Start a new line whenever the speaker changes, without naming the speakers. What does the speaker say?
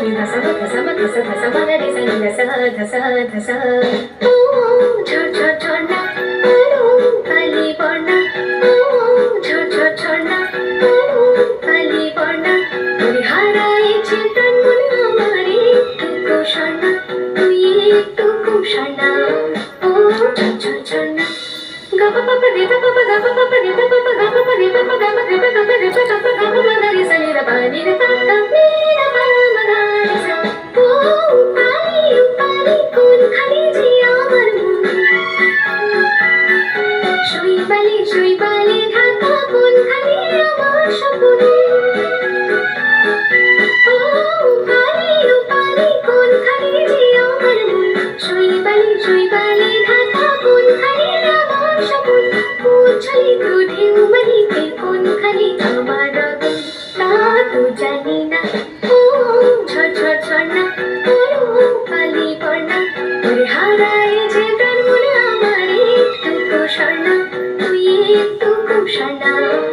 মন ঝড় ঝর্ণা Gapa papa de pa papa gapa papa de pa papa gapa pa pa pa শৈবালে শৈবালে Dhaka কোন খালি আমার স্বপ্ন ও পারি পারি কোন খালি যে আমার মন শৈবালে শৈবালে ঢাকা উচ্ছলিত ঢেউ মালিকে কোন খালি আমার রতন তা তো জানি না shine down.